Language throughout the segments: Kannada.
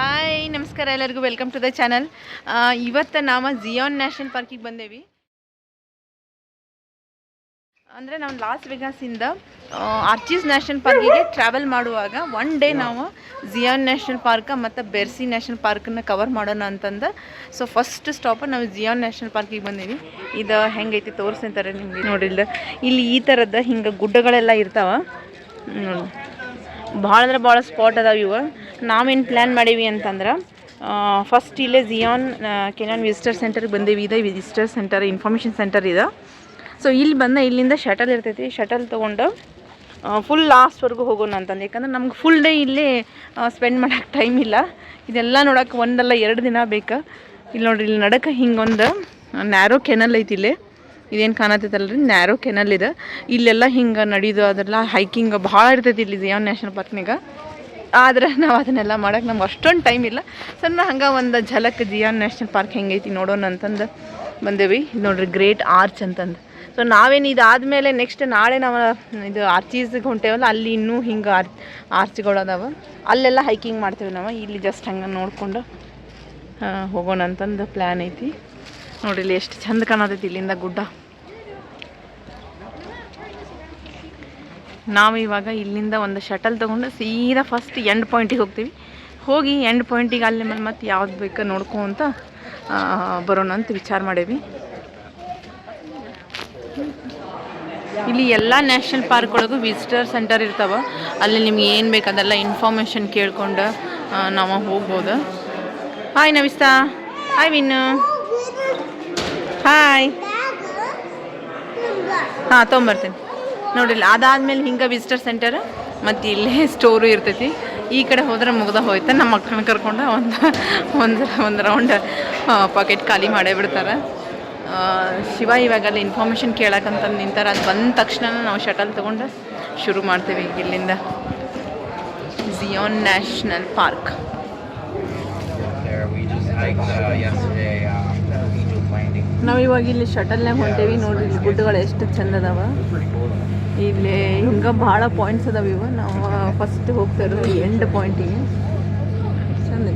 ಹಾಯ್ ನಮಸ್ಕಾರ ಎಲ್ಲರಿಗೂ. ವೆಲ್ಕಮ್ ಟು ದ ಚಾನಲ್ ಇವತ್ತು ನಾವು ಜಿಯಾನ್ ನ್ಯಾಷನಲ್ ಪಾರ್ಕಿಗೆ ಬಂದೇವಿ. ಅಂದರೆ ನಾವು ಲಾಸ್ ವೆಗಾಸಿಂದ ಆರ್ಚಿಸ್ ನ್ಯಾಷನಲ್ ಪಾರ್ಕಿಗೆ ಟ್ರಾವೆಲ್ ಮಾಡುವಾಗ ಒನ್ ಡೇ ನಾವು ಜಿಯಾನ್ ನ್ಯಾಷನಲ್ ಪಾರ್ಕ ಮತ್ತು ಬೆರ್ಸಿ ನ್ಯಾಷನಲ್ ಪಾರ್ಕನ್ನ ಕವರ್ ಮಾಡೋಣ ಅಂತಂದು. ಸೊ ಫಸ್ಟ್ ಸ್ಟಾಪ್ ನಾವು ಜಿಯಾನ್ ನ್ಯಾಷನಲ್ ಪಾರ್ಕಿಗೆ ಬಂದೀವಿ. ಇದು ಹೆಂಗೈತಿ ತೋರಿಸ್ತಾರೆ ನಿಮಗೆ. ನೋಡಿಲ್ದ? ಇಲ್ಲಿ ಈ ಥರದ ಹಿಂಗೆ ಗುಡ್ಡಗಳೆಲ್ಲ ಇರ್ತಾವ. ನೋಡಿ. ಭಾಳ ಅಂದ್ರೆ ಭಾಳ ಸ್ಪಾಟ್ ಅದಾವ ಇವು. ನಾವೇನು ಪ್ಲ್ಯಾನ್ ಮಾಡೀವಿ ಅಂತಂದ್ರೆ ಫಸ್ಟ್ ಇಲ್ಲೇ ಜಿಯಾನ್ ಕೆನಾನ್ ವಿಸಿಟರ್ ಸೆಂಟರ್ಗೆ ಬಂದೇವಿ. ಇದೆ ವಿಸಿಟರ್ ಸೆಂಟರ್ ಇನ್ಫಾರ್ಮೇಷನ್ ಸೆಂಟರ್ ಇದೆ. ಸೊ ಇಲ್ಲಿ ಬಂದ, ಇಲ್ಲಿಂದ ಶಟಲ್ ಇರ್ತೈತಿ. ಶಟಲ್ ತೊಗೊಂಡು ಫುಲ್ ಲಾಸ್ಟ್ವರೆಗೂ ಹೋಗೋಣ ಅಂತಂದು. ಯಾಕಂದ್ರೆ ನಮ್ಗೆ ಫುಲ್ ಡೇ ಇಲ್ಲಿ ಸ್ಪೆಂಡ್ ಮಾಡೋಕ್ಕೆ ಟೈಮ್ ಇಲ್ಲ. ಇದೆಲ್ಲ ನೋಡೋಕೆ ಒಂದಲ್ಲ ಎರಡು ದಿನ ಬೇಕು. ಇಲ್ಲಿ ನೋಡ್ರಿ, ಇಲ್ಲಿ ನಡಕ್ಕೆ ಹಿಂಗೊಂದು ನ್ಯಾರೋ ಕೆನಲ್ ಐತಿ ಇಲ್ಲಿ. ಇದೇನು ಕಾಣತೈತಲ್ಲ ನ್ಯಾರೋ ಕೆನಲ್ ಇದೆ. ಇಲ್ಲೆಲ್ಲ ಹಿಂಗೆ ನಡೀದು ಅದೆಲ್ಲ ಹೈಕಿಂಗ್ ಭಾಳ ಇರ್ತೈತಿ ಇಲ್ಲಿ ಜಿಯಾನ್ ನ್ಯಾಷನಲ್ ಪಾರ್ಕ್ನಾಗ ಆದ್ರೆ ನಾವು ಅದನ್ನೆಲ್ಲ ಮಾಡೋಕೆ ನಮ್ಗೆ ಅಷ್ಟೊಂದು ಟೈಮ್ ಇಲ್ಲ. ನಾ ಹಂಗೆ ಒಂದು ಝಲಕ್ ಜಿಯಾನ್ ನ್ಯಾಷನಲ್ ಪಾರ್ಕ್ ಹೆಂಗೈತಿ ನೋಡೋಣ ಅಂತಂದು ಬಂದೇವಿ. ನೋಡ್ರಿ ಗ್ರೇಟ್ ಆರ್ಚ್ ಅಂತಂದು. ಸೊ ನಾವೇನು ಇದಾದಮೇಲೆ ನೆಕ್ಸ್ಟ್ ನಾಳೆ ನಾವು, ಇದು ಆರ್ಚೀಸ್ಗೆ ಹೊಂಟೇವಲ್ಲ, ಅಲ್ಲಿ ಇನ್ನೂ ಹಿಂಗೆ ಆರ್ ಆರ್ಚ್ಗಳು ಅದಾವ. ಅಲ್ಲೆಲ್ಲ ಹೈಕಿಂಗ್ ಮಾಡ್ತೇವೆ ನಾವು. ಇಲ್ಲಿ ಜಸ್ಟ್ ಹಂಗೆ ನೋಡಿಕೊಂಡು ಹೋಗೋಣ ಅಂತಂದು ಪ್ಲ್ಯಾನ್ ಐತಿ. ನೋಡ್ರಿ ಇಲ್ಲಿ ಎಷ್ಟು ಚಂದ ಕಾಣತೈತಿ ಇಲ್ಲಿಂದ ಗುಡ್ಡ. ನಾವು ಇವಾಗ ಇಲ್ಲಿಂದ ಒಂದು ಶಟಲ್ ತೊಗೊಂಡು ಸೀದಾ ಫಸ್ಟ್ ಎಂಡ್ ಪಾಯಿಂಟಿಗೆ ಹೋಗ್ತೀವಿ. ಹೋಗಿ ಎಂಡ್ ಪಾಯಿಂಟಿಗೆ ಅಲ್ಲಿ ಮೇಲೆ ಮತ್ತೆ ಯಾವ್ದು ಬೇಕು ನೋಡ್ಕೊಂತ ಅಂತ ಬರೋಣ ಅಂತ ವಿಚಾರ ಮಾಡೇವಿ. ಇಲ್ಲಿ ಎಲ್ಲ ನ್ಯಾಷನಲ್ ಪಾರ್ಕ್ ಒಳಗೂ ವಿಸಿಟರ್ ಸೆಂಟರ್ ಇರ್ತಾವ. ಅಲ್ಲಿ ನಿಮ್ಗೆ ಏನು ಬೇಕು ಅದೆಲ್ಲ ಇನ್ಫಾರ್ಮೇಷನ್ ಕೇಳ್ಕೊಂಡು ನಾವು ಹೋಗ್ಬೋದು. Hi Navista. Hi Vinnu. Hi ಹಾಂ ತೊಗೊಂಬರ್ತೀನಿ. ನೋಡಿಲ್ಲ ಅದಾದ್ಮೇಲೆ ಹಿಂಗೆ ವಿಸಿಟರ್ ಸೆಂಟರ್ ಮತ್ತು ಇಲ್ಲೇ ಸ್ಟೋರು ಇರ್ತೈತಿ. ಈ ಕಡೆ ಹೋದ್ರೆ ಮುಗ್ದ ಹೋಯ್ತು. ನಮ್ಮ ಮಕ್ಕಳನ್ನ ಕರ್ಕೊಂಡು ಒಂದು ಒಂದು ಒಂದು ರೌಂಡ್ ಪಾಕೆಟ್ ಖಾಲಿ ಮಾಡೇ ಬಿಡ್ತಾರೆ. ಶಿವ ಇವಾಗ ಅಲ್ಲಿ ಇನ್ಫಾರ್ಮೇಷನ್ ಕೇಳಕ್ಕಂತ ನಿಂತಾರೆ. ಅದು ಬಂದ ತಕ್ಷಣ ನಾವು ಶಟಲ್ ತೊಗೊಂಡು ಶುರು ಮಾಡ್ತೀವಿ ಈಗ ಇಲ್ಲಿಂದ ಜಿಯಾನ್ ನ್ಯಾಷನಲ್ ಪಾರ್ಕ್ ನಾವು ಇವಾಗ ಇಲ್ಲಿ ಶಟಲ್ನಾಗ ಹೊಂಟೇವಿ ನೋಡ್ರಿ ಇಲ್ಲಿ ಗುಡ್ಡಗಳು ಎಷ್ಟು ಚಂದ ಅದಾವ. ಇಲ್ಲಿ ಹಿಂಗೆ ಭಾಳ ಪಾಯಿಂಟ್ಸ್ ಅದಾವ ಇವ. ನಾವು ಫಸ್ಟ್ ಹೋಗ್ತಾ ಇರೋದು ಎಂಡ್ ಪಾಯಿಂಟಿಗೆ ಚಂದ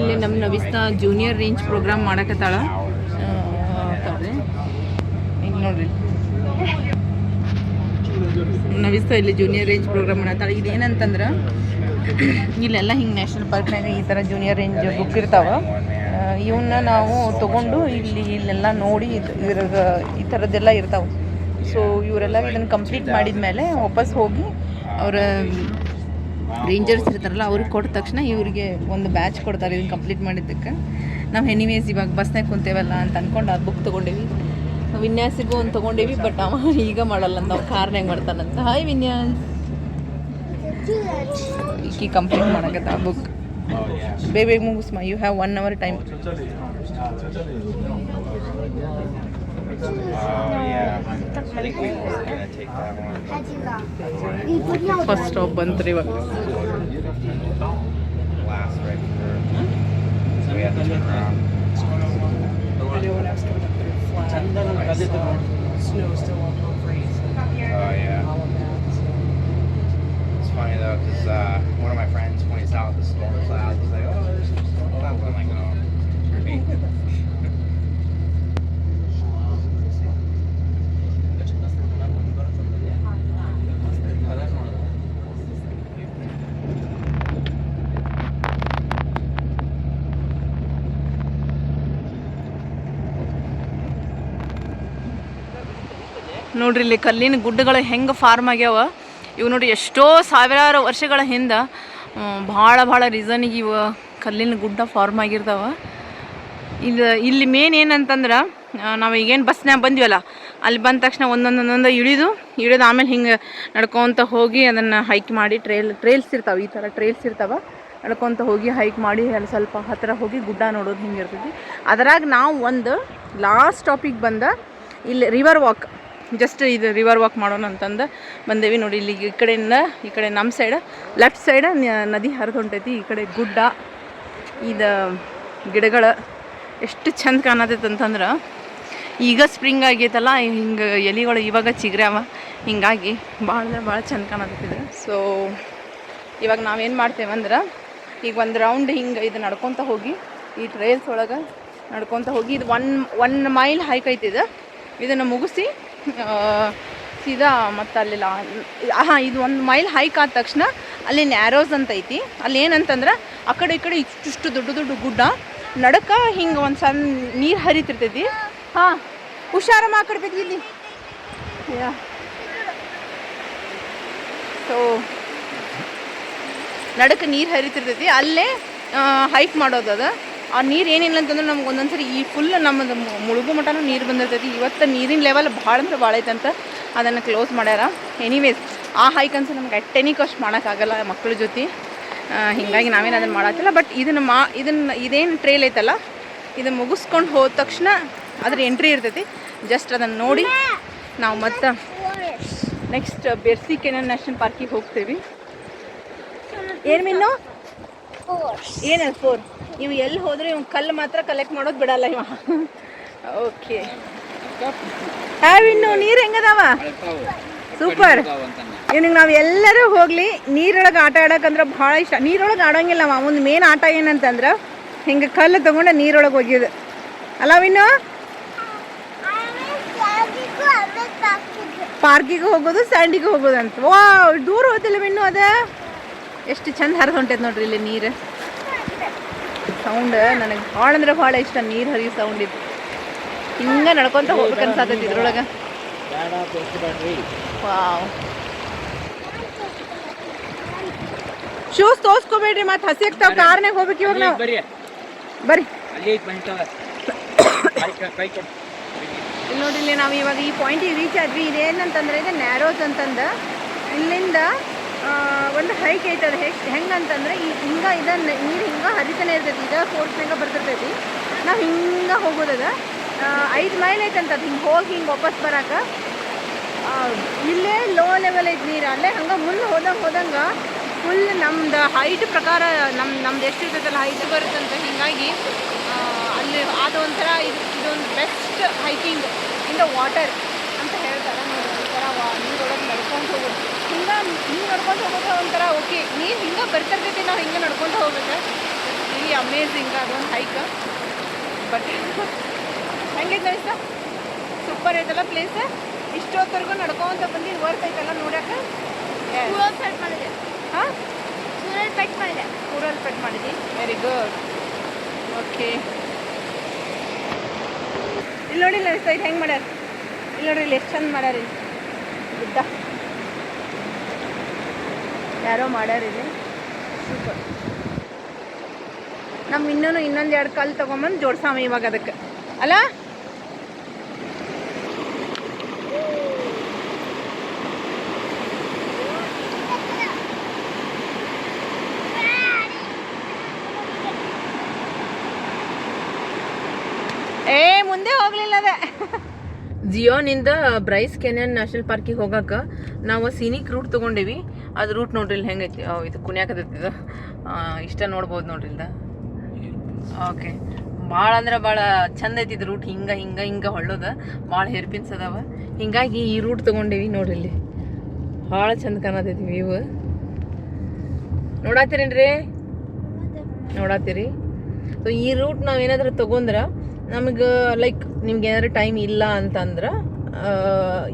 ಇಲ್ಲಿ ನಮ್ಮ ನವಿಸ್ತ ಜೂನಿಯರ್ ರೇಂಜ್ ಪ್ರೋಗ್ರಾಮ್ ಮಾಡಕತ್ತಾಳ. ಹಿಂಗೆ ನೋಡ್ರಿ. ನವಿಸ್ತಾ ಇಲ್ಲಿ ಜೂನಿಯರ್ ರೇಂಜ್ ಪ್ರೋಗ್ರಾಮ್ ಮಾಡತ್ತಾಳ ಇದೇನಂತಂದ್ರೆ ಇಲ್ಲೆಲ್ಲ ಹಿಂಗೆ ನ್ಯಾಷನಲ್ ಪಾರ್ಕ್ನಾಗ ಈ ಥರ ಜೂನಿಯರ್ ರೇಂಜ್ ಬುಕ್ ಇರ್ತಾವೆ. ಇವನ್ನ ನಾವು ತೊಗೊಂಡು ಇಲ್ಲಿ ಇಲ್ಲೆಲ್ಲ ನೋಡಿ ಇದ್ರ ಈ ಥರದ್ದೆಲ್ಲ ಇರ್ತಾವೆ. ಸೊ ಇವರೆಲ್ಲ ಇದನ್ನು ಕಂಪ್ಲೀಟ್ ಮಾಡಿದ ಮೇಲೆ ವಾಪಸ್ ಹೋಗಿ ಅವರ ರೇಂಜರ್ಸ್ ಇರ್ತಾರಲ್ಲ, ಅವ್ರಿಗೆ ಕೊಟ್ಟ ತಕ್ಷಣ ಇವರಿಗೆ ಒಂದು ಬ್ಯಾಚ್ ಕೊಡ್ತಾರೆ ಇದನ್ನು ಕಂಪ್ಲೀಟ್ ಮಾಡಿದ್ದಕ್ಕೆ. ನಾವು ಎನಿವೇಸ್ ಇವಾಗ ಬಸ್ನಾಗ ಕುಂತೇವಲ್ಲ ಅಂತ ಅಂದ್ಕೊಂಡು ಅದು ಬುಕ್ ತೊಗೊಂಡೇವಿ. ವಿನ್ಯಾಸಿಗೂ ಒಂದು ತೊಗೊಂಡೇವಿ ಬಟ್ ಅವ ಈಗ ಮಾಡಲ್ಲ ಅಂತ ಅವ ಕಾರ್ನಾಗ ಮಾಡ್ತಾನಂತ. ಹಾಯ್ ವಿನ್ಯಾಸ್. ಈಕಿ ಕಂಪ್ಲೀಟ್ ಮಾಡಕತ್ತ ಆ ಬುಕ್ Oh, yeah. ಬೇಗ ಬೇಗ ಮುಗಿಸ್ಮ you have one hour time Oh, yeah. I think we were going to take that one. First stop ಬಂತ್ರಿ ಇವಾಗ Last right for. So we had to turn around. Oh, yeah. Funny though, because uh, one of my friends points out the storm clouds. He's like, oh, there's some storm clouds. I'm like, oh, great. ನೋಡ್ರಿ ಇಲ್ಲಿ ಕಲ್ಲಿನ ಗುಡ್ಡಗಳು ಹೆಂಗೆ ಫಾರ್ಮ್ ಆಗ್ಯಾವ ಇವು ನೋಡಿ ಎಷ್ಟೋ ಸಾವಿರಾರು ವರ್ಷಗಳ ಹಿಂದೆ ಭಾಳ ಭಾಳ ರೀಸನಿಗೆ ಇವು ಕಲ್ಲಿನ ಗುಡ್ಡ ಫಾರ್ಮ್ ಆಗಿರ್ತಾವೆ. ಇದು ಇಲ್ಲಿ ಮೇನ್ ಏನಂತಂದ್ರೆ ನಾವು ಈಗೇನು ಬಸ್ನಾಗ ಬಂದ್ವಲ್ಲ ಅಲ್ಲಿ ಬಂದ ತಕ್ಷಣ ಒಂದೊಂದು ಇಳಿದು ಇಳಿದು ಆಮೇಲೆ ಹಿಂಗೆ ನಡ್ಕೊತ ಹೋಗಿ ಅದನ್ನು ಹೈಕ್ ಮಾಡಿ ಟ್ರೇಲ್ ಟ್ರೇಲ್ಸ್ ಇರ್ತಾವೆ, ಈ ಥರ ಟ್ರೇಲ್ಸ್ ಇರ್ತಾವೆ. ನಡ್ಕೊತ ಹೋಗಿ ಹೈಕ್ ಮಾಡಿ ಅಲ್ಲಿ ಸ್ವಲ್ಪ ಹತ್ತಿರ ಹೋಗಿ ಗುಡ್ಡ ನೋಡೋದು ಹಿಂಗೆ ಇರ್ತೈತಿ. ಅದರಾಗ ನಾವು ಒಂದು ಲಾಸ್ಟ್ ಟಾಪಿಕ್ ಬಂದ ಇಲ್ಲಿ ರಿವರ್ ವಾಕ್ ಜಸ್ಟ್ ಇದು ರಿವರ್ ವಾಕ್ ಮಾಡೋಣ ಅಂತಂದು ಬಂದೇವಿ ನೋಡಿ, ಇಲ್ಲಿ ಈ ಕಡೆಯಿಂದ ಈ ಕಡೆ ನಮ್ಮ ಸೈಡ್ ಲೆಫ್ಟ್ ಸೈಡ ನದಿ ಹರಿದು ಹೊಂಟೈತಿ ಈ ಕಡೆ ಗುಡ್ಡ, ಇದು ಗಿಡಗಳು ಎಷ್ಟು ಚಂದ ಕಾಣತೈತೆ ಅಂತಂದ್ರೆ, ಈಗ ಸ್ಪ್ರಿಂಗ್ ಆಗೈತಲ್ಲ, ಹಿಂಗೆ ಎಲೆಗಳು ಇವಾಗ ಚಿಗ್ರ್ಯಾವ, ಹಿಂಗಾಗಿ ಭಾಳ ಅಂದ್ರೆ ಭಾಳ ಚಂದ ಕಾಣತೈತಿದ್ರು ಸೊ ಇವಾಗ ನಾವೇನು ಮಾಡ್ತೇವೆ ಅಂದ್ರೆ, ಈಗ ಒಂದು ರೌಂಡ್ ಹಿಂಗೆ ಇದು ನಡ್ಕೊತ ಹೋಗಿ, ಈ ಟ್ರೇಲ್ಸ್ ಒಳಗೆ ನಡ್ಕೊತ ಹೋಗಿ, ಇದು ಒನ್ ಒನ್ ಮೈಲ್ ಹೈಕ್ ಐತಿದು ಇದನ್ನು ಮುಗಿಸಿ ಸೀದಾ ಮತ್ತು ಅಲ್ಲೆಲ್ಲ ಹಾಂ ಇದು ಒಂದು ಮೈಲ್ ಹೈಕ್ ಆದ ತಕ್ಷಣ ಅಲ್ಲಿ ನ್ಯಾರೋಸ್ ಅಂತ ಐತಿ. ಅಲ್ಲಿ ಏನಂತಂದ್ರೆ ಆ ಕಡೆ ಈ ಕಡೆ ಇಷ್ಟಿಷ್ಟು ದೊಡ್ಡ ದೊಡ್ಡ ಗುಡ್ಡ, ನಡಕ ಹಿಂಗೆ ಒಂದು ಸಣ್ಣ ನೀರು ಹರಿತಿರ್ತೈತಿ. ಹಾಂ ಹುಷಾರಮ್ಮ ಆ ಕಡೆ ಇಲ್ಲಿ. ಸೊ ನಡಕ್ಕೆ ನೀರು ಹರಿತಿರ್ತೈತಿ. ಅಲ್ಲೇ ಹೈಕ್ ಮಾಡೋದು ಅದು. ಆ ನೀರು ಏನಿಲ್ಲ ಅಂತಂದ್ರೆ ನಮ್ಗೆ ಒಂದೊಂದ್ಸರಿ ಈ ಫುಲ್ ನಮ್ಮದು ಮುಳುಗು ಮಟನೂ ನೀರು ಬಂದಿರ್ತೈತಿ. ಇವತ್ತು ನೀರಿನ ಲೆವೆಲ್ ಭಾಳ ಅಂದ್ರೆ ಭಾಳ ಐತಂತ ಅದನ್ನು ಕ್ಲೋಸ್ ಮಾಡ್ಯಾರ. ಎನಿವೇಸ್ ಆ ಹೈಕ್ ಅನ್ಸ ನಮ್ಗೆ ಅಟ್ ಎನಿ ಕಾಸ್ಟ್ ಮಾಡೋಕ್ಕಾಗಲ್ಲ ಮಕ್ಕಳ ಜೊತೆ. ಹೀಗಾಗಿ ಹಿಂಗಾಗಿ ನಾವೇನು ಅದನ್ನು ಮಾಡತ್ತಿಲ್ಲ ಬಟ್ ಇದನ್ನು ಮಾ, ಇದನ್ನು ಇದೇನು ಟ್ರೇಲ್ ಐತಲ್ಲ ಇದನ್ನು ಮುಗಿಸ್ಕೊಂಡು ಹೋದ ತಕ್ಷಣ ಅದ್ರ ಎಂಟ್ರಿ ಇರ್ತೈತಿ. ಜಸ್ಟ್ ಅದನ್ನು ನೋಡಿ ನಾವು ಮತ್ತೆ ನೆಕ್ಸ್ಟ್ ಬೆರ್ಸಿ ಕೆನನ್ ನ್ಯಾಷನಲ್ ಪಾರ್ಕಿಗೆ ಹೋಗ್ತೀವಿ. ಏನು ಮೀನು? ಏನದು ಫೋರ್ ಇವು ಎಲ್ಲಿ ಹೋದ್ರೆ ಇವ್ ಕಲ್ಲು ಮಾತ್ರ ಕಲೆಕ್ಟ್ ಮಾಡೋದು ಬಿಡಲ್ಲ ಇವ. ಓಕೆ ಇನ್ನು ನೀರು ಹೆಂಗದಾವ? ಸೂಪರ್ ಇವ್ನಿಗೆ ನಾವು ಎಲ್ಲರೂ ಹೋಗ್ಲಿ, ನೀರೊಳಗೆ ಆಟ ಆಡೋಕಂದ್ರೆ ಭಾಳ ಇಷ್ಟ. ನೀರೊಳಗೆ ಆಡೋಂಗಿಲ್ಲ ಅವ ಒಂದು ಮೇನ್ ಆಟ ಏನಂತಂದ್ರೆ ಹಿಂಗೆ ಕಲ್ಲು ತಗೊಂಡು ನೀರೊಳಗೆ ಒಗ್ಯೋದು ಅಲ್ಲ ವಿನ್ನು ಪಾರ್ಕಿಗೆ ಹೋಗೋದು ಸ್ಯಾಂಡಿಗೆ ಹೋಗೋದು ಅಂತ ವಾ ದೂರ ಹೋದಿಲ್ಲ ವಿನ್ನು ಅದ? ಎಷ್ಟು ಚಂದ ಹರಿದು ಹೊಂಟೈತೆ ನೋಡ್ರಿ ಇಲ್ಲಿ ನೀರು. ಸೌಂಡ್ ನನಗೆ ಭಾಳ ಅಂದ್ರೆ ಭಾಳ ಇಷ್ಟ ನೀರು ಹರಿಯೋ ಸೌಂಡ್ ಇದು. ಹಿಂಗೆ ನಡ್ಕೊಂತ ಹೋಗ್ಬೇಕು ಅನ್ಸಾತೈತಿ ಇದ್ರೊಳಗೆ. ವಾವ್ ಶೂಸ್ ತೋರ್ಸ್ಕೋಬೇಡ್ರಿ ಮತ್ತೆ ಹಸಿ ಆಗ್ತಾವ ಕಾರ್ನಾಗ ಹೋಗ್ಬೇಕು ಇವಾಗ ನಾವು. ಬರ್ರಿ. ಇಲ್ಲಿ ನೋಡಿ ಇಲ್ಲಿ ನಾವು ಇವಾಗ ಈ ಪಾಯಿಂಟಿಗೆ ರೀಚ್ ಆದ್ವಿ. ಇದೇನಂತಂದ್ರೆ ಇದು ನ್ಯಾರೋಸ್ ಅಂತಂದ. ಇಲ್ಲಿಂದ ಒಂದು ಹೈಕ್ ಐತದ ಹೆಂಗೆ ಹೆಂಗಂತಂದ್ರೆ ಈ ಹಿಂಗೆ ಇದನ್ನು ನೀರು ಹಿಂಗೆ ಹರಿತಾನೆ ಇರ್ತೈತಿ. ಇದ ಫೋರ್ಸ್ನಾಗ ಬರ್ತಿರ್ತೈತಿ. ನಾವು ಹಿಂಗ ಹೋಗೋದದ ಐದು ಮೈಲ್ ಐತಂತ ಅದು ಹಿಂಗೆ ಹೋಗಿ ಹಿಂಗೆ ವಾಪಸ್ ಬರಾಕ. ಇಲ್ಲೇ ಲೋ ಲೆವೆಲ್ ಐತೆ ನೀರು. ಅಲ್ಲೇ ಹಂಗೆ ಮುಂದೆ ಹೋದಂಗೆ ಹೋದಂಗೆ ಫುಲ್ ನಮ್ದು ಹೈಟ್ ಪ್ರಕಾರ ನಮ್ಮ ನಮ್ದು ಎಷ್ಟು ಇರ್ತೈತಲ್ಲ ಹೈಟ್ ಬರುತ್ತಂತ ಹೀಗಾಗಿ ಅಲ್ಲಿ ಅದು ಒಂಥರ ಇದು, ಇದೊಂದು best hiking in the water ಅಂತ ಹೇಳ್ತಾರೆ ಒಂಥರ ನೀರೊಳಗೆ ನಡ್ಕೊಂಡು ಹೋಗೋದು. ಹಿಂಗೆ ನಡ್ಕೊಂಡು ಹೋಗೋದು ಒಂಥರ ಓಕೆ ನೀನು ಹಿಂಗೆ ಬರ್ತಿರ್ತೈತಿ ನಾವು ಹಿಂಗೆ ನಡ್ಕೊಂಡು ಹೋಗ್ಬೇಕು? ಈ ಅಮೇಝಿಂಗ್ ಅದೊಂದು ಹೈಕ್ ಬಟ್ ಹೆಂಗೈತೆ ಇಷ್ಟ ಸೂಪರ್ ಐತಲ್ಲ ಪ್ಲೇಸ್ ಇಷ್ಟೊತ್ತವರೆಗೂ ನಡ್ಕೊಂತ ಬಂದಿದ್ದು ವರ್ಕ್ ಐತಲ್ಲ ನೋಡಕ್ಕೆ ಹಾಂ? ಊರಲ್ಲಿ ಪೆಟ್ ಮಾಡಿದ್ವಿ ವೆರಿ ಗುಡ್ ಓಕೆ ಇಲ್ಲಿ ನೋಡಿ ಇಲ್ಲ ಸೈಡ್ ಹೆಂಗೆ ಮಾಡ್ಯಾರ? ಇಲ್ಲಿ ನೋಡ್ರಿ ಇಲ್ಲಿ ಎಷ್ಟು ಚಂದ ಮಾಡ್ಯಾರ ಇಲ್ಲಿ? ಗುಡ್ಡ ಯಾರೋ ಇಲ್ಲಿ ಸೂಪರ್ ನಮ್ ಇನ್ನೂ ಇನ್ನೊಂದು ಎರಡು ಕಲ್ಲು ತೊಗೊಂಬಂದು ಜೋಡ್ಸಾಮ ಇವಾಗ ಅದಕ್ಕೆ. ಅಲ್ಲ? ಏ, ಮುಂದೆ ಹೋಗ್ಲಿಲ್ಲ ಅದೇ ಜಿಯೋನಿಂದ ಬ್ರೈಸ್ ಕೆನ್ಯನ್ ನ್ಯಾಷನಲ್ ಪಾರ್ಕಿಗೆ ಹೋಗಕ್ಕೆ ನಾವು ಸಿನಿಕ್ ರೂಟ್ ತೊಗೊಂಡೇವಿ. ಅದು ರೂಟ್ ನೋಡ್ರಿ ಇಲ್ಲಿ ಹೆಂಗೈತಿ ಇದು ಆ, ಇಷ್ಟ ನೋಡ್ಬೋದು ನೋಡ್ರಿ ಇಲ್ದ ಓಕೆ. ಭಾಳ ಅಂದ್ರೆ ಭಾಳ ಚಂದ ಐತಿ ಇದು ರೂಟ್ ಹಿಂಗೆ ಹಿಂಗೆ ಹಿಂಗೆ ಹೊಳ್ಳೋದ. ಭಾಳ ಹೇರ್ಪಿನ್ಸ್ ಅದಾವ. ಹಿಂಗಾಗಿ ಈ ರೂಟ್ ತೊಗೊಂಡೇವಿ ನೋಡ್ರಿ ಇಲ್ಲಿ ಭಾಳ ಚಂದ ಕಾಣತೈತಿ ವ್ಯೂ ನೋಡಾತಿರೇನ್ರಿ? ನೋಡಾತೀರಿ. ಸೊ ಈ ರೂಟ್ ನಾವು ಏನಾದರೂ ತೊಗೊಂಡ್ರೆ ನಮಗೆ ಲೈಕ್ ನಿಮ್ಗೆ ಏನಾದ್ರು ಟೈಮ್ ಇಲ್ಲ ಅಂತಂದ್ರೆ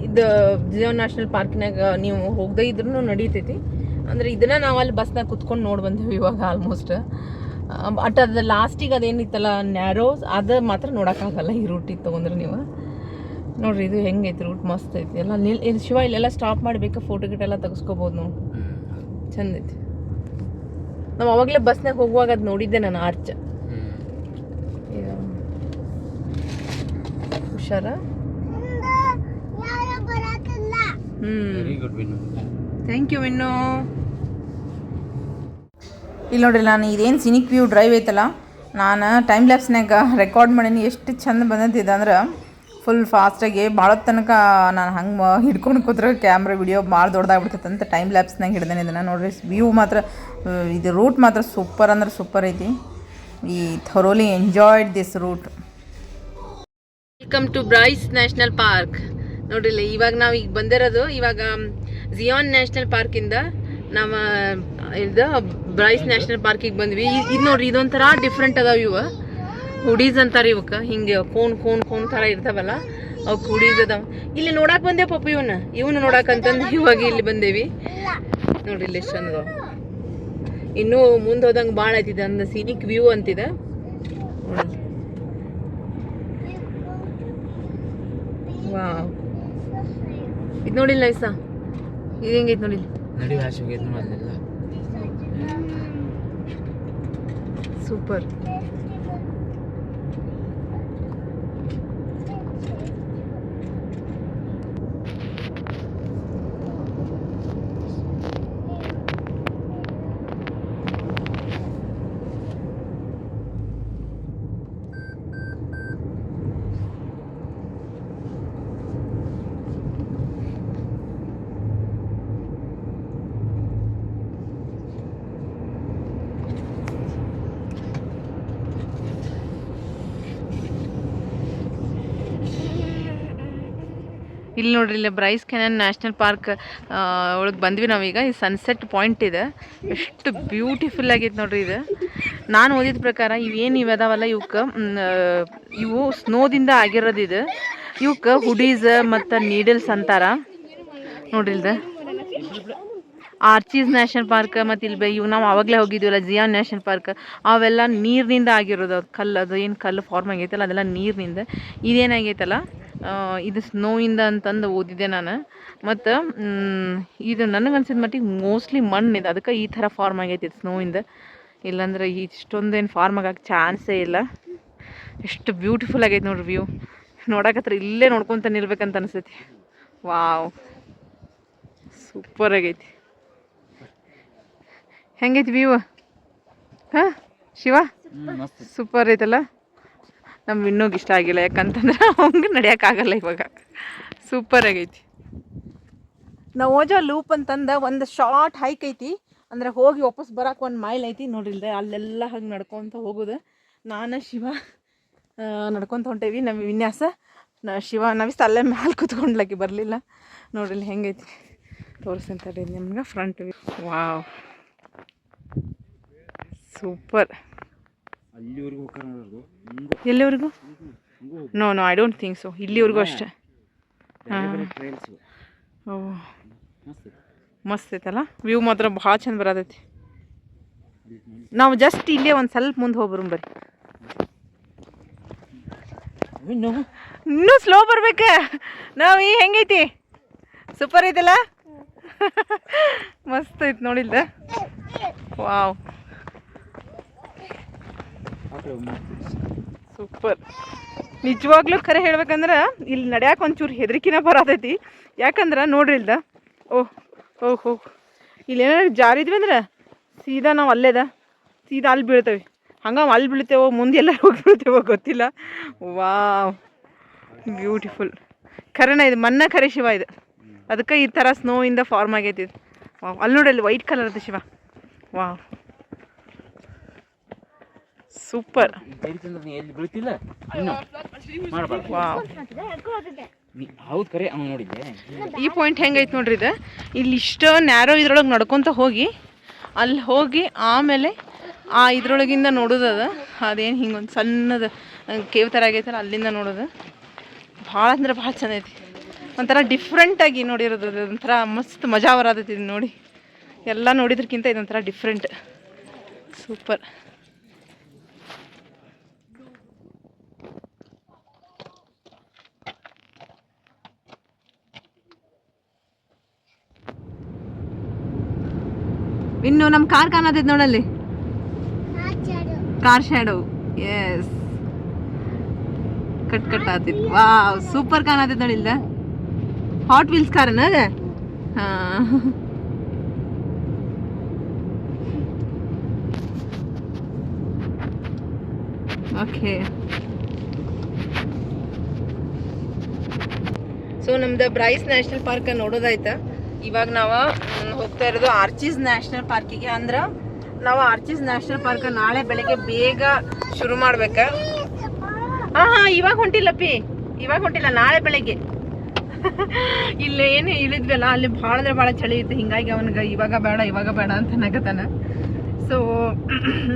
ಇದು ಜಿಯೋ ನ್ಯಾಷನಲ್ ಪಾರ್ಕ್ನಾಗ ನೀವು ಹೋಗದೇ ಇದ್ರೂ ನಡೀತೈತಿ. ಅಂದ್ರೆ ಇದನ್ನ ನಾವು ಅಲ್ಲಿ ಬಸ್ನಾಗ ಕುತ್ಕೊಂಡು ನೋಡಿ ಬಂದೀವಿ ಇವಾಗ ಆಲ್ಮೋಸ್ಟ್ ಬಟ್ ಅದು ಲಾಸ್ಟಿಗೆ ಅದೇನಿತ್ತಲ್ಲ ನ್ಯಾರೋಸ್ ಅದು ಮಾತ್ರ ನೋಡೋಕ್ಕಾಗಲ್ಲ ಈ ರೂಟಿಗೆ ತೊಗೊಂಡ್ರೆ ನೀವು. ನೋಡ್ರಿ ಇದು ಹೆಂಗೈತಿ ರೂಟ್ ಮಸ್ತ್ ಐತಿ. ಎಲ್ಲ ನಿಲ್ ಇದು ಶಿವ ಇಲ್ಲೆಲ್ಲ ಸ್ಟಾಪ್ ಮಾಡಬೇಕು ಫೋಟೋ ಗಿಟ ಎಲ್ಲ ತೆಗೆಸ್ಕೋಬೋದು ನಾವು ಚಂದ ಐತಿ. ನಾವು ಅವಾಗಲೇ ಬಸ್ನಾಗ ಹೋಗುವಾಗ ಅದು ನೋಡಿದ್ದೆ ನಾನು ಆರ್ಚ್ ಹುಷಾರ? Very good thank you Vinnu ಇಲ್ಲಿ ನೋಡ್ರಿ ನಾನು ಇದೇನು ಸಿನಿಕ್ ವ್ಯೂ ಡ್ರೈವ್ ಐತಲ್ಲ ನಾನು ಟೈಮ್ ಲ್ಯಾಪ್ಸ್ನಾಗ ರೆಕಾರ್ಡ್ ಮಾಡೀನಿ ಎಷ್ಟು ಚಂದ ಬಂದೈತಿದೆ ಅಂದ್ರೆ ಫುಲ್ ಫಾಸ್ಟಾಗಿ ಭಾಳ ತನಕ ನಾನು ಹಂಗೆ ಹಿಡ್ಕೊಂಡು ಕೂತ್ರೆ ಕ್ಯಾಮ್ರಾ ವಿಡಿಯೋ ಭಾಳ ದೊಡ್ಡದಾಗ್ಬಿಡ್ತೈತೆ ಅಂತ ಟೈಮ್ ಲ್ಯಾಪ್ಸ್ನಾಗ ಹಿಡ್ದೇನೆ ಇದನ್ನು. ನೋಡ್ರಿ ವ್ಯೂ ಮಾತ್ರ ಇದು ರೂಟ್ ಮಾತ್ರ ಸೂಪರ್ ಅಂದ್ರೆ ಸೂಪರ್ ಐತಿ. ಈ thoroughly enjoyed this route welcome to Bryce national park ನೋಡ್ರಿಲ್ಲ ಇವಾಗ ನಾವು ಈಗ ಬಂದಿರೋದು ಇವಾಗ ಜಿಯಾನ್ ನ್ಯಾಷನಲ್ ಪಾರ್ಕಿಂದ ನಾವು ಇದು ಬ್ರೈಸ್ ನ್ಯಾಷನಲ್ ಪಾರ್ಕಿಗೆ ಬಂದ್ವಿ. ಇದು ನೋಡ್ರಿ ಇದೊಂಥರ ಡಿಫ್ರೆಂಟ್ ಅದಾವ ಇವ. ಹುಡೀಸ್ ಅಂತಾರೆ ಇವಕ್ಕೆ ಹಿಂಗೆ ಕೋನ್ ಕೋನ್ ಕೋನ್ ಥರ ಇರ್ತಾವಲ್ಲ ಅವಕ್ಕೆ ಹುಡೀಸ್ ಅದಾವ. ಇಲ್ಲಿ ನೋಡಕ್ಕೆ ಬಂದೆ ಪಪ್ಪ ಇವನ್ನ. ಇವನು ನೋಡಕ್ಕಂತಂದು ಇವಾಗ ಇಲ್ಲಿ ಬಂದೇವಿ. ನೋಡ್ರಿ ಇಲ್ಲಿ ಎಷ್ಟು ಚಂದ. ಇನ್ನೂ ಮುಂದೆ ಹೋದಂಗೆ ಭಾಳ ಐತಿದೆ ಅಂದ ಸೀನಿಕ್ ವ್ಯೂ ಅಂತಿದೆ ನೋಡ್ರಿ ವಾವ್ ಇದು ನೋಡಿಲ್ಲ ಲೈಸ? ಇದು ಹೆಂಗೈತೆ ನೋಡಿಲ್ಲ? ನಡಿ ಭಾಷೆ ಹೋಗೈತೆ ಮಾಡಲಿಲ್ಲ. ಸೂಪರ್. ಇಲ್ಲಿ ನೋಡ್ರಿ, ಇಲ್ಲಿ ಬ್ರೈಸ್ ಕೆನನ್ ನ್ಯಾಷನಲ್ ಪಾರ್ಕ್ ಒಳಗೆ ಬಂದ್ವಿ ನಾವೀಗ. ಈ ಸನ್ಸೆಟ್ ಪಾಯಿಂಟ್ ಇದೆ. ಎಷ್ಟು ಬ್ಯೂಟಿಫುಲ್ ಆಗೈತೆ ನೋಡ್ರಿ ಇದು. ನಾನು ಓದಿದ ಪ್ರಕಾರ ಇವೇನು ಇವು ಅದಾವಲ್ಲ ಇವಕ್ಕೆ ಇವು ಸ್ನೋದಿಂದ ಆಗಿರೋದು ಇದು. ಇವಕ್ಕೆ ಹುಡೀಸ್ ಮತ್ತು ನೀಡಲ್ಸ್ ಅಂತಾರ. ನೋಡ್ರಿ ಇಲ್ದ? ಆರ್ಚೀಸ್ ನ್ಯಾಷನಲ್ ಪಾರ್ಕ್ ಮತ್ತು ಇಲ್ಲಿ ಇವು ನಾವು ಆವಾಗಲೇ ಹೋಗಿದ್ದೀವಲ್ಲ ಜಿಯಾನ್ ನ್ಯಾಷನಲ್ ಪಾರ್ಕ್ ಅವೆಲ್ಲ ನೀರಿನಿಂದ ಆಗಿರೋದು ಕಲ್ಲು, ಅದು ಏನು ಕಲ್ಲು ಫಾರ್ಮ್ ಆಗೈತಲ್ಲ ಅದೆಲ್ಲ ನೀರಿನಿಂದ. ಇದೇನಾಗೈತಲ್ಲ ಇದು ಸ್ನೋಯಿಂದ ಅಂತಂದು ಓದಿದೆ ನಾನು. ಮತ್ತು ಇದು ನನಗೆ ಅನ್ಸಿದ ಮಟ್ಟಿಗೆ ಮೋಸ್ಟ್ಲಿ ಮಣ್ಣಿದೆ. ಅದಕ್ಕೆ ಈ ಥರ ಫಾರ್ಮ್ ಆಗೈತಿ ಇದು ಸ್ನೋಯಿಂದ. ಇಲ್ಲಾಂದ್ರೆ ಇಷ್ಟೊಂದೇನು ಫಾರ್ಮ್ ಆಗಕ್ಕೆ ಚಾನ್ಸೇ ಇಲ್ಲ. ಎಷ್ಟು ಬ್ಯೂಟಿಫುಲ್ ಆಗೈತೆ ನೋಡ್ರಿ ವ್ಯೂ ನೋಡಕತ್ರ ಇಲ್ಲೇ ನೋಡ್ಕೊತ ನಿಲ್ಬೇಕಂತ ಅನಿಸ್ತೈತಿ ವಾವ್ ಸೂಪರ್ ಆಗೈತಿ. ಹೆಂಗೈತಿ ವ್ಯೂ ಹಾಂ? ಶಿವ? ಸೂಪರ್ ಐತಲ್ಲ? ನಮ್ಮ ಇನ್ನೂ ಇಷ್ಟ ಆಗಿಲ್ಲ, ಯಾಕಂತಂದ್ರೆ ಅವಂಗೆ ನಡೆಯೋಕ್ಕಾಗಲ್ಲ ಇವಾಗ. ಸೂಪರ್ ಆಗೈತಿ. ನಾವು ಓಜಾ ಲೂಪ್ ಅಂತಂದ ಒಂದು ಶಾರ್ಟ್ ಹೈಕ್ ಐತಿ. ಅಂದ್ರೆ ಹೋಗಿ ವಾಪಸ್ ಬರಕ್ಕೆ ಒಂದು ಮೈಲ್ ಐತಿ. ನೋಡಿಲ್ದೆ ಅಲ್ಲೆಲ್ಲ ಹಂಗೆ ನಡ್ಕೊತ ಹೋಗೋದು. ನಾನು ಶಿವ ನಡ್ಕೊತ ಹೊಂಟೇವಿ. ನಮ್ಮ ವಿನ್ಯಾಸ, ನಾ ಶಿವ ನಾವಿಸ್ತ ಅಲ್ಲೇ ಮ್ಯಾಲೆ ಕೂತ್ಕೊಂಡ್ಲಕ್ಕಿ ಬರಲಿಲ್ಲ. ನೋಡಿಲ್ಲ ಹೆಂಗೈತಿ? ತೋರಿಸ್ತೀನಿ ನಿಮ್ಗೆ ಫ್ರಂಟ್ ವ್ಯೂ ವಾವ್ ಸೂಪರ್ ಅಲ್ಲಿವರೆಗೂ ಎಲ್ಲಿವರೆಗೂ? No no I don't think so ಇಲ್ಲಿವರೆಗೂ ಅಷ್ಟೇ. ಓ. ಮಸ್ತ್ ಐತಲ್ಲ ವ್ಯೂ ಮಾತ್ರ ಭಾಳ ಚಂದ ಬರತೈತಿ. ನಾವು ಜಸ್ಟ್ ಇಲ್ಲೇ ಒಂದು ಸ್ವಲ್ಪ ಮುಂದೆ ಹೋಗ್ಬರು ಬರ್ರಿ. ಇನ್ನು ಇನ್ನೂ ಸ್ಲೋ ಬರ್ಬೇಕ. ನಾವು ಈ ಹೆಂಗೈತಿ? ಸೂಪರ್ ಐತಲ್ಲ? ಮಸ್ತ್ ಐತಿ ನೋಡಿಲ್ದ? Wow super. ನಿಜವಾಗ್ಲೂ ಖರೆ ಹೇಳ್ಬೇಕಂದ್ರೆ ಇಲ್ಲಿ ನಡ್ಯಾಕ ಒಂಚೂರು ಹೆದರಿಕಿನ ಬರತೈತಿ. ಯಾಕಂದ್ರೆ ನೋಡ್ರಿ ಇಲ್ದ? ಓಹ್ ಓಹ್ ಓಹ್ ಇಲ್ಲಿ ಏನಾರು ಜಾರಿದ್ವಿ ಅಂದ್ರೆ? ಸೀದಾ ನಾವು ಅಲ್ಲೇದ? ಸೀದಾ ಅಲ್ಲಿ ಬೀಳ್ತೇವೆ. ಹಂಗ ಅಲ್ಲಿ ಬೀಳ್ತೇವೋ, ಮುಂದೆ ಎಲ್ಲ ಹೋಗಿ ಬೀಳ್ತೇವೋ ಗೊತ್ತಿಲ್ಲ. ವಾವ್. ಬ್ಯೂಟಿಫುಲ್. ಕರೆನ ಇದು, ಮನ್ನ ಖರೆ ಶಿವ ಇದು. ಅದಕ್ಕೆ ಈ ಥರ ಇಂದ ಫಾರ್ಮ್ ಆಗೈತಿ ಅಲ್ಲಿ ನೋಡಿ ಅಲ್ಲಿ ವೈಟ್ ಕಲರ್ ಅದು ಶಿವ. ವಾವ್. ಸೂಪರ್ ಎಲ್ಲಿ ಬೀಳ್ತಿಲ್ಲ ಹೌದು ಕರೆ ಅವ್ನು ನೋಡಿದ್ದೆ. ಈ ಪಾಯಿಂಟ್ ಹೆಂಗೈತೆ ನೋಡ್ರಿ ಇದು? ಇಲ್ಲಿ ಇಷ್ಟ ನ್ಯಾರೋ ಇದ್ರೊಳಗೆ ನಡ್ಕೊತ ಹೋಗಿ ಅಲ್ಲಿ ಹೋಗಿ ಆಮೇಲೆ ಆ ಇದ್ರೊಳಗಿಂದ ನೋಡೋದದ ಅದೇನು ಹಿಂಗೊಂದು ಸಣ್ಣದ ಕೇವ್ ಥರ ಆಗೈತಲ್ಲ ಅಲ್ಲಿಂದ ನೋಡೋದು. ಭಾಳ ಅಂದ್ರೆ ಭಾಳ ಚಂದ ಐತಿ. ಒಂಥರ ಡಿಫ್ರೆಂಟಾಗಿ ನೋಡಿರೋದು ಅದು. ಒಂಥರ ಮಸ್ತ್ ಮಜಾ ಬರತೈತಿ ಇದು ನೋಡಿ. ಎಲ್ಲ ನೋಡಿದ್ರಕ್ಕಿಂತ ಇದೊಂಥರ ಡಿಫ್ರೆಂಟ್ ಸೂಪರ್ ಇನ್ನು ನಮ್ಮ ಕಾರ್ ಕಾಣತೈತೆ ನೋಡಲ್ಲಿ. Car shadow yes cut cut ಆತಿತ್ತು ವಾ ಸೂಪರ್ ಕಾಣತೈತೆ ನೋಡಿಲ್ಲ ಹಾಟ್ ವೀಲ್ಸ್ ಕಾರ್ ಅದ ಹಾ. ಓಕೆ ಸೊ ನಮ್ದು ಬ್ರೈಸ್ ನ್ಯಾಷನಲ್ ಪಾರ್ಕ್ ನೋಡೋದಾಯ್ತಾ? ಇವಾಗ ನಾವು ಹೋಗ್ತಾ ಇರೋದು ಆರ್ಚಿಸ್ ನ್ಯಾಷನಲ್ ಪಾರ್ಕಿಗೆ ಅಂದ್ರೆ ನಾವು ಆರ್ಚಿಸ್ ನ್ಯಾಷನಲ್ ಪಾರ್ಕ್ ನಾಳೆ ಬೆಳಗ್ಗೆ ಬೇಗ ಶುರು ಮಾಡ್ಬೇಕ. ಹಾ ಹಾ, ಇವಾಗ ಹೊಂಟಿಲ್ಲಪ್ಪಿ ಇವಾಗ ಹೊಂಟಿಲ್ಲ, ನಾಳೆ ಬೆಳಗ್ಗೆ. ಇಲ್ಲ ಏನು ಇಳಿದ್ವಲ್ಲ ಅಲ್ಲಿ ಭಾಳ ಅಂದ್ರೆ ಭಾಳ ಚಳಿ ಇತ್ತು. ಹಿಂಗಾಗಿ ಅವನಿಗೆ ಇವಾಗ ಬೇಡ ಇವಾಗ ಬೇಡ ಅಂತ ನಗತಾನ. ಸೊ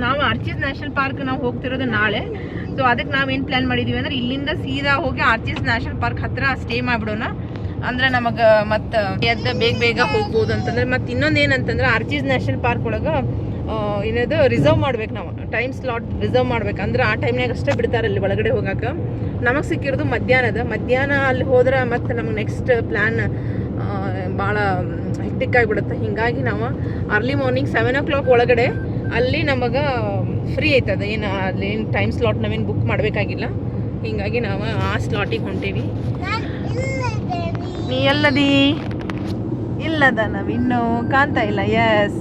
ನಾವು ಆರ್ಚಿಸ್ ನ್ಯಾಷನಲ್ ಪಾರ್ಕ್ ನಾವು ಹೋಗ್ತಿರೋದು ನಾಳೆ. ಸೊ ಅದಕ್ಕೆ ನಾವೇನು ಪ್ಲ್ಯಾನ್ ಮಾಡಿದೀವಿ ಅಂದ್ರೆ ಇಲ್ಲಿಂದ ಸೀದಾ ಹೋಗಿ ಆರ್ಚಿಸ್ ನ್ಯಾಷನಲ್ ಪಾರ್ಕ್ ಹತ್ರ ಸ್ಟೇ ಮಾಡ್ಬಿಡೋಣ. ಅಂದ್ರೆ ನಮಗೆ ಮತ್ತೆ ಎದ್ದ ಬೇಗ ಬೇಗ ಹೋಗ್ಬೋದು ಅಂತಂದ್ರೆ, ಮತ್ತೆ ಇನ್ನೊಂದು ಏನಂತಂದ್ರೆ ಆರ್ಚಿಸ್ ನ್ಯಾಷನಲ್ ಪಾರ್ಕ್ ಒಳಗೆ ಏನದು ರಿಸರ್ವ್ ಮಾಡ್ಬೇಕು ನಾವು. ಟೈಮ್ ಸ್ಲಾಟ್ ರಿಸರ್ವ್ ಮಾಡ್ಬೇಕು. ಅಂದ್ರೆ ಆ ಟೈಮ್ನಾಗ ಅಷ್ಟೇ ಬಿಡ್ತಾರೆ ಅಲ್ಲಿ ಒಳಗಡೆ ಹೋಗಕ್ಕೆ ನಮಗೆ ಸಿಕ್ಕಿರೋದು ಮಧ್ಯಾಹ್ನದ. ಮಧ್ಯಾಹ್ನ ಅಲ್ಲಿ ಹೋದ್ರೆ ಮತ್ತೆ ನಮಗೆ ನೆಕ್ಸ್ಟ್ ಪ್ಲ್ಯಾನ್ ಭಾಳ ಹೆಕ್ಟಿಕ್ ಆಗಿಬಿಡುತ್ತೆ. ಹಿಂಗಾಗಿ ನಾವು early morning seven o'clock ಒಳಗಡೆ ಅಲ್ಲಿ ನಮಗೆ ಫ್ರೀ ಐತದ. ಏನು ಅಲ್ಲಿ ಏನು ಟೈಮ್ ಸ್ಲಾಟ್ ನಾವೇನು ಬುಕ್ ಮಾಡಬೇಕಾಗಿಲ್ಲ. ಹಿಂಗಾಗಿ ನಾವು ಆ ಸ್ಲಾಟಿಗೆ ಹೊಂಟೀವಿ. ನೀ ಎಲ್ಲದಿ? ಇಲ್ಲದ ನಾವು ಇನ್ನೂ ಕಾಣ್ತಾ ಇಲ್ಲ ಎಸ್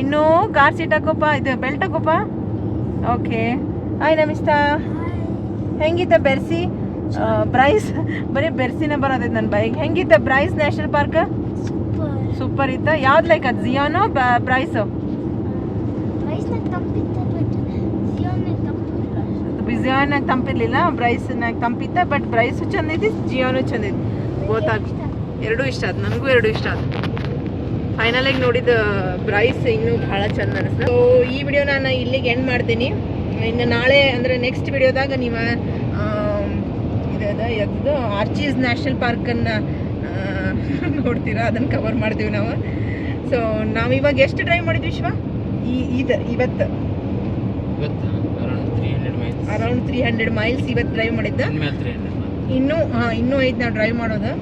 ಇನ್ನೂ ಕಾರ್ ಸೀಟ್ ಹಾಕೋಪ್ಪ ಇದು ಬೆಲ್ಟ್ ಹಾಕೋಪ್ಪ ಓಕೆ ಆಯ್ ನಮಿಷ್ಟ. ಹೆಂಗಿತ್ತ ಬೆರ್ಸಿ ಪ್ರೈಸ್ ಬರೀ ಬೆರ್ಸಿನೇ ಬರೋದೈತೆ ನನ್ನ ಬೈಕ್ ಹೆಂಗಿತ್ತ ಬ್ರೈಸ್ ನ್ಯಾಷನಲ್ ಪಾರ್ಕ್ ಸೂಪರ್ ಇತ್ತ. ಯಾವ್ದು ಲೈಕ್ ಅದು ಜಿಯೋನೋ ಬ್ರೈಸು ಜಿಯೋನಾಗ ತಂಪಿರ್ಲಿಲ್ಲ. ಬ್ರೈಸ್ನಾಗ ತಂಪಿತ್ತ ಬಟ್ ಬ್ರೈಸು ಚಂದ ಐತಿ ಜಿಯೋನು ಚಂದ ಗೊತ್ತಾಗ ಎರಡೂ ಇಷ್ಟ ಆಯ್ತು ನನಗೂ ಎರಡೂ ಇಷ್ಟ ಆಯ್ತು ಫೈನಲ್ ಆಗಿ ನೋಡಿದ ಪ್ರೈಸ್ ಇನ್ನೂ ಭಾಳ ಚಂದ ಅನಿಸ್ತು. ಸೊ ಈ ವಿಡಿಯೋ ನಾನು ಇಲ್ಲಿಗೆ ಎಂಡ್ ಮಾಡ್ತೀನಿ. ಇನ್ನು ನಾಳೆ ಅಂದರೆ ನೆಕ್ಸ್ಟ್ ವಿಡಿಯೋದಾಗ ನೀವು ಇದು ಯಾವುದು ಆರ್ಚೀಸ್ ನ್ಯಾಷನಲ್ ಪಾರ್ಕನ್ನು ನೋಡ್ತೀರಾ? ಅದನ್ನು ಕವರ್ ಮಾಡ್ತೀವಿ ನಾವು. ಸೊ ನಾವು ಇವಾಗ ಎಷ್ಟು ಡ್ರೈವ್ ಮಾಡಿದ್ವಿ ಶಿವ? ಈ ಇದು ಇವತ್ತು? ಅರೌಂಡ್ ತ್ರೀ ಹಂಡ್ರೆಡ್ ಮೈಲ್ಸ್ ಇವತ್ತು ಡ್ರೈವ್ ಮಾಡಿದ್ದ. ಇನ್ನೂ, ಹಾಂ, ಇನ್ನೂ ಐತಿ ನಾವು ಡ್ರೈವ್ ಮಾಡೋದು.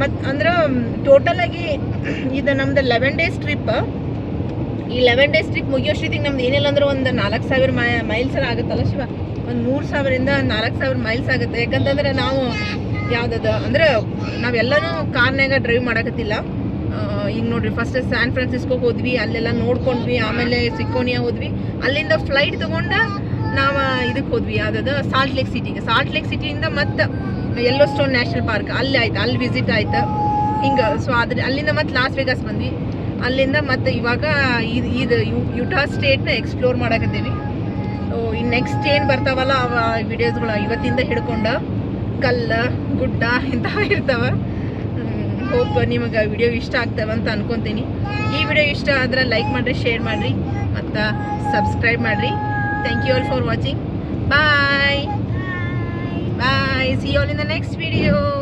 ಮತ್ತು ಅಂದ್ರೆ ಟೋಟಲಾಗಿ ಇದು ನಮ್ದು ಲೆವೆನ್ ಡೇಸ್ ಟ್ರಿಪ್ ಈ ಲೆವೆನ್ ಡೇಸ್ ಟ್ರಿಪ್ ಮುಗಿಯೋಷ್ಟಿಗೆ ನಮ್ದು ಏನಿಲ್ಲ ಅಂದ್ರೆ ಒಂದು ನಾಲ್ಕು ಸಾವಿರ ಮೈ ಮೈಲ್ಸ್ ಆಗುತ್ತಲ್ಲ ಶಿವ? ಒಂದು ಮೂರು ಸಾವಿರದಿಂದ ನಾಲ್ಕು ಸಾವಿರ ಮೈಲ್ಸ್ ಆಗುತ್ತೆ. ಯಾಕಂತಂದ್ರೆ ನಾವು ಯಾವ್ದದ, ಅಂದ್ರೆ ನಾವೆಲ್ಲನೂ ಕಾರ್ನಾಗ ಡ್ರೈವ್ ಮಾಡಕತ್ತಿಲ್ಲ. ಈಗ ನೋಡ್ರಿ ಫಸ್ಟ್ ಸ್ಯಾನ್ ಫ್ರಾನ್ಸಿಸ್ಕೋಗೆ ಹೋದ್ವಿ, ಅಲ್ಲೆಲ್ಲ ನೋಡ್ಕೊಂಡ್ವಿ, ಆಮೇಲೆ ಸಿಕೋನಿಯಾ ಹೋದ್ವಿ. ಅಲ್ಲಿಂದ ಫ್ಲೈಟ್ ತೊಗೊಂಡು ನಾವು ಇದಕ್ಕೆ ಹೋದ್ವಿ ಯಾವ್ದದ ಸಾಲ್ಟ್ ಲೇಕ್ ಸಿಟಿಗೆ ಸಾಲ್ಟ್ ಲೇಕ್ ಸಿಟಿಯಿಂದ ಮತ್ತೆ ಯೆಲ್ಲೋ ಸ್ಟೋನ್ ನ್ಯಾಷನಲ್ ಪಾರ್ಕ್ ಅಲ್ಲಿ ಆಯ್ತು, ಅಲ್ಲಿ ವಿಸಿಟ್ ಆಯ್ತು. ಹಿಂಗೆ ಸೊ ಅದ್ರ, ಅಲ್ಲಿಂದ ಮತ್ತೆ ಲಾಸ್ ವೇಗಸ್ ಬಂದ್ವಿ. ಅಲ್ಲಿಂದ ಮತ್ತೆ ಇವಾಗ ಇದು ಇದು ಯುಟಾ ಸ್ಟೇಟ್ನ ಎಕ್ಸ್ಪ್ಲೋರ್ ಮಾಡಕತ್ತೀವಿ. ಸೊ ಇನ್ನು ನೆಕ್ಸ್ಟ್ ಏನು ಬರ್ತಾವಲ್ಲ ಅವ ವಿಡಿಯೋಸ್ಗಳು ಇವತ್ತಿಂದ ಹಿಡ್ಕೊಂಡು ಕಲ್ಲ, ಗುಡ್ಡ ಇಂಥವು ಇರ್ತಾವ. ಹೋಪ್ ನಿಮಗೆ ವಿಡಿಯೋ ಇಷ್ಟ ಆಗ್ತಾವ ಅಂತ ಅನ್ಕೊತೀನಿ. ಈ ವಿಡಿಯೋ ಇಷ್ಟ ಆದ್ರೆ ಲೈಕ್ ಮಾಡಿರಿ ಶೇರ್ ಮಾಡಿರಿ, ಮತ್ತು ಸಬ್ಸ್ಕ್ರೈಬ್ ಮಾಡಿರಿ. Thank you all for watching. Bye. Bye. Bye. See you all in the next video.